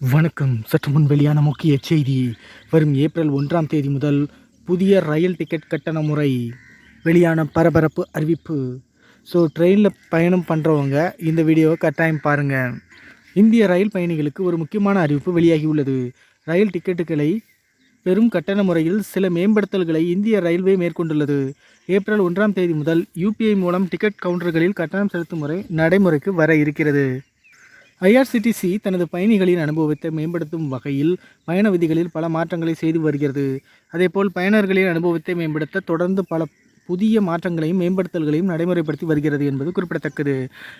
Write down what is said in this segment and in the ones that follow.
வணக்கம். சற்று முன் வெளியான முக்கிய செய்தி. வரும் ஏப்ரல் ஒன்றாம் தேதி முதல் புதிய ரயில் டிக்கெட் கட்டண முறை. வெளியான பரபரப்பு அறிவிப்பு. ஸோ ட்ரெயினில் பயணம் பண்ணுறவங்க இந்த வீடியோவை கட்டாயம் பாருங்கள் இந்திய ரயில் பயணிகளுக்கு ஒரு முக்கியமான அறிவிப்பு வெளியாகியுள்ளது ரயில் டிக்கெட்டுகளை பெரும் கட்டண முறையில் சில மேம்படுத்தல்களை இந்திய ரயில்வே மேற்கொண்டுள்ளது. ஏப்ரல் ஒன்றாம் தேதி முதல் யூபிஐ மூலம் டிக்கெட் கவுண்டர்களில் கட்டணம் செலுத்தும் முறை நடைமுறைக்கு வர இருக்கிறது. ஐஆர்சிடிசி தனது பயணிகளின் அனுபவத்தை மேம்படுத்தும் வகையில் பயண விதிகளில் பல மாற்றங்களை செய்து வருகிறது. அதேபோல் பயனர்களின் அனுபவத்தை மேம்படுத்த தொடர்ந்து பல புதிய மாற்றங்களையும் மேம்படுத்தல்களையும் நடைமுறைப்படுத்தி வருகிறது என்பது குறிப்பிடத்தக்கது.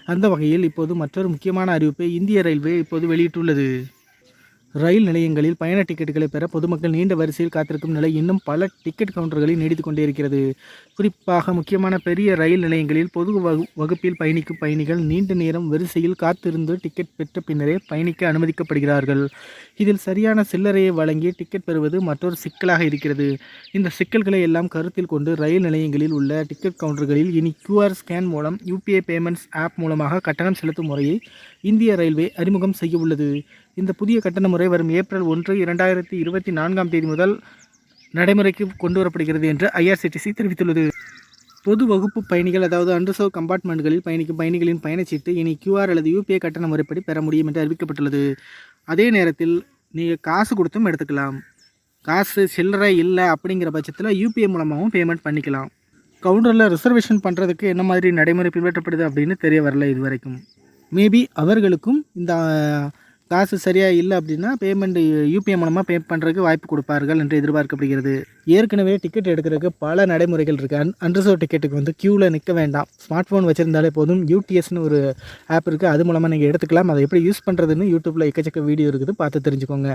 அந்த வகையில் இப்போது மற்றொரு முக்கியமான அறிவிப்பை இந்திய ரயில்வே இப்போது வெளியிட்டுள்ளது. ரயில் நிலையங்களில் பயண டிக்கெட்டுகளை பெற பொதுமக்கள் நீண்ட வரிசையில் காத்திருக்கும் நிலை இன்னும் பல டிக்கெட் கவுண்டர்களில் நீடித்து கொண்டே இருக்கிறது குறிப்பாக முக்கியமான பெரிய ரயில் நிலையங்களில் பொது வகு வகுப்பில் பயணிக்கும் பயணிகள் நீண்ட நேரம் வரிசையில் காத்திருந்து டிக்கெட் பெற்ற பின்னரே பயணிக்க அனுமதிக்கப்படுகிறார்கள். இதில் சரியான சில்லறையை வழங்கி டிக்கெட் பெறுவது மற்றொரு சிக்கலாக இருக்கிறது. இந்த சிக்கல்களை எல்லாம் கருத்தில் கொண்டு ரயில் நிலையங்களில் உள்ள டிக்கெட் கவுண்டர்களில் இனி கியூஆர் ஸ்கேன் மூலம் U P I payments app மூலமாக கட்டணம் செலுத்தும் முறையை இந்திய ரயில்வே அறிமுகம் செய்ய உள்ளது. இந்த புதிய கட்டண முறை வரும் ஏப்ரல் ஒன்று இரண்டாயிரத்தி இருபத்தி நான்காம் தேதி முதல் நடைமுறைக்கு கொண்டு வரப்படுகிறது என்று ஐஆர்சிடிசி தெரிவித்துள்ளது. பொது வகுப்பு பயணிகள் அதாவது அண்டர்சர்வ் கம்பார்ட்மெண்ட்களில் பயணிக்கும் பயணிகளின் பயணச்சீட்டு இனி கியூஆர் அல்லது யூபிஐ கட்டண முறைப்படி பெற முடியும் என்று அறிவிக்கப்பட்டுள்ளது. அதே நேரத்தில் நீங்கள் காசு கொடுத்தும் எடுத்துக்கலாம். காசு சில்லறை இல்லை அப்படிங்கிற பட்சத்தில் யூபிஐ மூலமாகவும் பேமெண்ட் பண்ணிக்கலாம். கவுண்டரில் ரிசர்வேஷன் பண்ணுறதுக்கு என்ன மாதிரி நடைமுறை பின்பற்றப்படுது அப்படின்னு தெரிய வரல இது வரைக்கும் மேபி அவர்களுக்கும் இந்த காசு சரியாக இல்லை அப்படின்னா பேமெண்ட் யூபிஐ மூலமாக பே பண்ணுறதுக்கு வாய்ப்பு கொடுப்பார்கள் என்று எதிர்பார்க்கப்படுகிறது. ஏற்கனவே டிக்கெட் எடுக்கிறதுக்கு பல நடைமுறைகள் இருக்குது அன் அன்ரிசர்வ் டிக்கெட்டுக்கு வந்து க்யூவில் நிற்க வேண்டாம். ஸ்மார்ட் ஃபோன் வச்சுருந்தாலே போதும். யூடிஎஸ்னு ஒரு ஆப் இருக்குது அது மூலமாக நீங்கள் எடுத்துக்கலாம். அதை எப்படி யூஸ் பண்ணுறதுன்னு யூடியூப்பில் எக்கச்சக்க வீடியோ இருக்குது. பார்த்து தெரிஞ்சுக்கோங்க.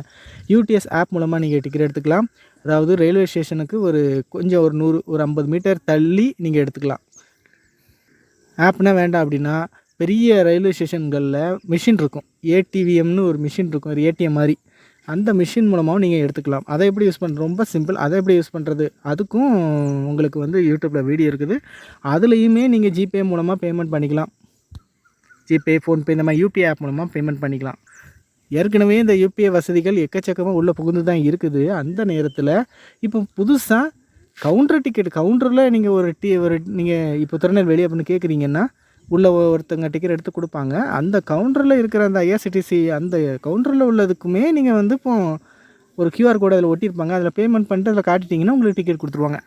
யூடிஎஸ் ஆப் மூலமாக நீங்கள் டிக்கெட் எடுத்துக்கலாம். அதாவது ரயில்வே ஸ்டேஷனுக்கு ஒரு கொஞ்சம் ஒரு நூறு ஒரு ஐம்பது மீட்டர் தள்ளி நீங்கள் எடுத்துக்கலாம். ஆப்னால் வேண்டாம் அப்படின்னா பெரிய ரயில்வே ஸ்டேஷன்களில் மிஷின் இருக்கும். ஏடிவிஎம்னு ஒரு மிஷின் இருக்கும். ஒரு ஏடிஎம் மாதிரி. அந்த மிஷின் மூலமாகவும் நீங்கள் எடுத்துக்கலாம். அதை எப்படி யூஸ் பண்ணுறது ரொம்ப சிம்பிள் அதை எப்படி யூஸ் பண்ணுறது அதுக்கும் உங்களுக்கு வந்து யூடியூப்பில் வீடியோ இருக்குது. அதுலேயுமே நீங்கள் ஜிபே மூலமாக பேமெண்ட் பண்ணிக்கலாம். ஜிபே ஃபோன்பே இந்த மாதிரி யூபிஐ ஆப் மூலமாக பேமெண்ட் பண்ணிக்கலாம். ஏற்கனவே இந்த யூபிஐ வசதிகள் எக்கச்சக்கமாக உள்ளே புகுந்து தான் இருக்குது. அந்த நேரத்தில் இப்போ புதுசாக கவுண்டர் டிக்கெட் கவுண்டரில் நீங்கள் ஒரு டி ஒரு நீங்கள் இப்போ திருநெல்வேலி அப்படின்னு கேட்குறீங்கன்னா உள்ள ஒருத்தங்க டிக்கெட் எடுத்து கொடுப்பாங்க. அந்த கவுண்டரில் இருக்கிற அந்த ஐஆர்சிடிசி அந்த கவுண்டரில் உள்ளதுக்குமே நீங்கள் வந்து இப்போ ஒரு கியூஆர் கோடு அதில் ஒட்டியிருப்பாங்க. அதில் பேமெண்ட் பண்ணிட்டு அதில் காட்டிட்டிங்கன்னா உங்களுக்கு டிக்கெட் கொடுத்துருவாங்க.